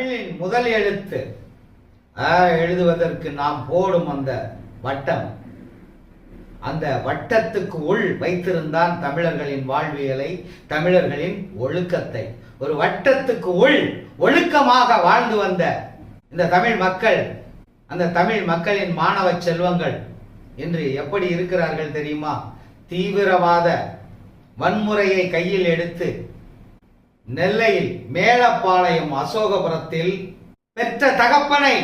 தமிழின் முதல் எழுத்து. எழுதுவதற்கு நாம் போடும் அந்த வட்டம். அந்த வட்டத்துக்கு உள் வைத்திருந்தான் தமிழர்களின் வாழ்வியலை தமிழர்களின் ஒழுக்கத்தை. ஒரு வட்டத்துக்கு உள் ஒழுக்கமாக வாழ்ந்து வந்த இந்த தமிழ் மக்கள் அந்த தமிழ் மக்களின் மாணவ செல்வங்கள் இன்று எப்படி இருக்கிறார்கள் தெரியுமா? தீவிரவாத வன்முறையை கையில் எடுத்து நெல்லையில் மேலப்பாளையம் அசோகபுரத்தில் பெற்ற தகப்பனை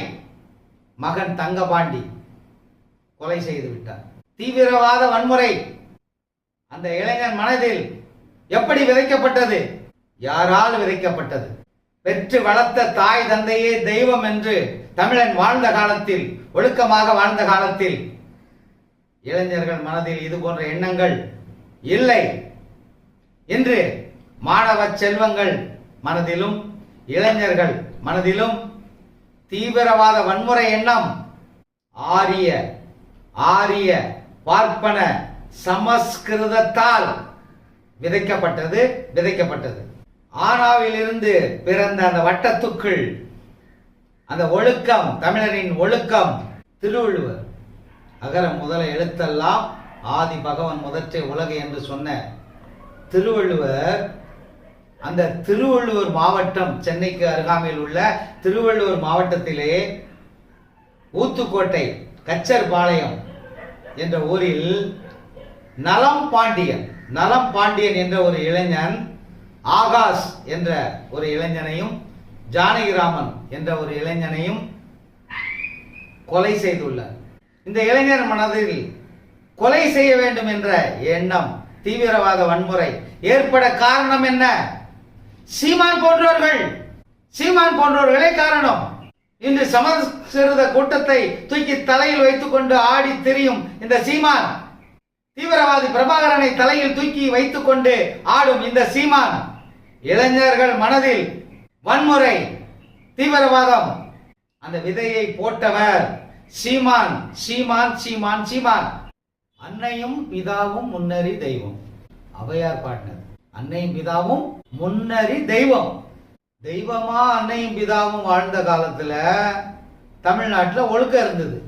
மகன் தங்கபாண்டி கொலை செய்து விட்டார். தீவிரவாத வன்முறை அந்த இளைஞன் மனதில் எப்படி விதைக்கப்பட்டது? யாரால் விதைக்கப்பட்டது? பெற்று வளர்த்த தாய் தந்தையே தெய்வம் என்று தமிழன் வாழ்ந்த காலத்தில் ஒழுக்கமாக வாழ்ந்த காலத்தில் இளைஞர்கள் மனதில் இது போன்ற எண்ணங்கள் இல்லை என்று மாணவ செல்வங்கள் மனதிலும் இளைஞர்கள் மனதிலும் தீவிரவாத வன்முறை எண்ணம். ஆரிய ஆரிய பார்ப்பன சமஸ்கிருதத்தால் விதைக்கப்பட்டது விதைக்கப்பட்டது. ஆனாவிலிருந்து பிறந்த அந்த வட்டத்துக்குள் அந்த ஒழுக்கம் தமிழரின் ஒழுக்கம் திருவள்ளுவர் அகர முதல எழுத்தெல்லாம் ஆதி பகவன் முதற்றே உலகு என்று சொன்ன திருவள்ளுவர் அந்த திருவள்ளுவர் மாவட்டம் சென்னைக்கு அருகாமையில் உள்ள திருவள்ளுவர் மாவட்டத்திலே ஊத்துக்கோட்டை கச்சர்பாளையம் என்ற ஊரில் நலம் பாண்டியன் நலம் பாண்டியன் என்ற ஒரு இளைஞன் ஆகாஷ் என்ற ஒரு இளைஞனையும் ஜானகிராமன் என்ற ஒரு இளைஞனையும் கொலை செய்துள்ளார். இந்த இளைஞர் மனதில் கொலை செய்ய வேண்டும் என்ற எண்ணம் தீவிரவாத வன்முறை ஏற்பட காரணம் என்ன? சீமான் போன்றவர்கள். சீமான் போன்றவர்களே காரணம். இன்று சமஸ்கிருத கூட்டத்தை தூக்கி தலையில் வைத்துக்கொண்டு ஆடி திரியும் இந்த சீமான். தீவிரவாதி பிரபாகரனை தலையில் தூக்கி வைத்துக்கொண்டு ஆடும் இந்த சீமான். இளைஞர்கள் மனதில் வன்முறை தீவிரவாதம். அந்த விதையை போட்டவர் சீமான் சீமான் சீமான் சீமான். அன்னையும் பிதாவும் முன்னறி தெய்வம். அவையார் பாடினது. அன்னையும் பிதாவும் முன்னறி தெய்வம். தெய்வமா அன்னையும் பிதாவும் வாழ்ந்த காலத்துல தமிழ்நாட்டில் ஒழுக்கம் இருந்தது.